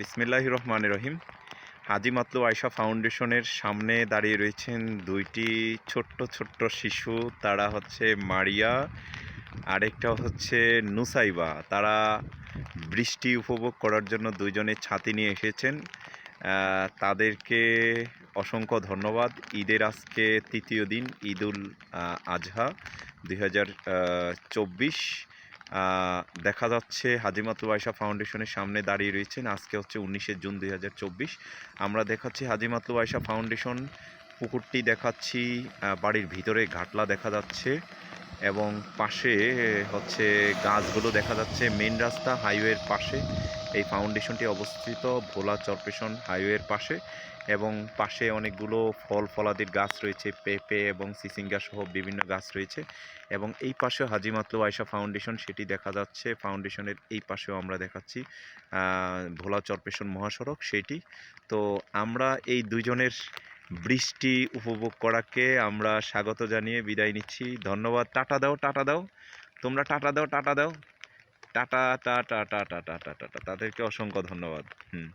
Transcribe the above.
বিসমিল্লাহ রহমান রহিম। হাজি মাতলু আয়শা ফাউন্ডেশনের সামনে দাঁড়িয়ে রয়েছেন দুইটি ছোট্ট ছোট্ট শিশু। তারা হচ্ছে মারিয়া, আরেকটা হচ্ছে নুসাইবা। তারা বৃষ্টি উপভোগ করার জন্য দুইজনে ছাতি নিয়ে এসেছেন। তাদেরকে অসংখ্য ধন্যবাদ। ঈদের আজকে তৃতীয় দিন, ঈদুল আজহা দুই হাজার চব্বিশ। দেখা যাচ্ছে হাজিমাতুল আয়সা ফাউন্ডেশনের সামনে দাঁড়িয়ে রয়েছেন। আজকে হচ্ছে উনিশে জুন দুই হাজার চব্বিশ। আমরা দেখাচ্ছি হাজিমাতুল আয়সা ফাউন্ডেশন পুকুরটি দেখাচ্ছি বাড়ির ভিতরে ঘাটলা দেখা যাচ্ছে। এবং পাশে হচ্ছে গাছগুলো দেখা যাচ্ছে মেন রাস্তা হাইওয়ের পাশে। এই ফাউন্ডেশনটি অবস্থিত ভোলা চরপেশন হাইওয়ের পাশে এবং পাশে অনেকগুলো ফল ফলাদির গাছ রয়েছে, পেঁপে এবং সিসিঙ্গা সহ বিভিন্ন গাছ রয়েছে এবং এই পাশে হাজি মাতলু আয়সা ফাউন্ডেশন, সেটি দেখা যাচ্ছে। ফাউন্ডেশনের এই পাশেও আমরা দেখাচ্ছি ভোলা চরপেশন মহাসড়ক, সেটি। তো আমরা এই দুজনের বৃষ্টি উপভোগ করাকে আমরা স্বাগত জানিয়ে বিদায় নিচ্ছি। ধন্যবাদ। টাটা দাও টাটা দাও। তোমরা টাটা দাও টাটা দাও। Tata tata tata tata tata তাদেরকে অসংখ্য ধন্যবাদ। হুম।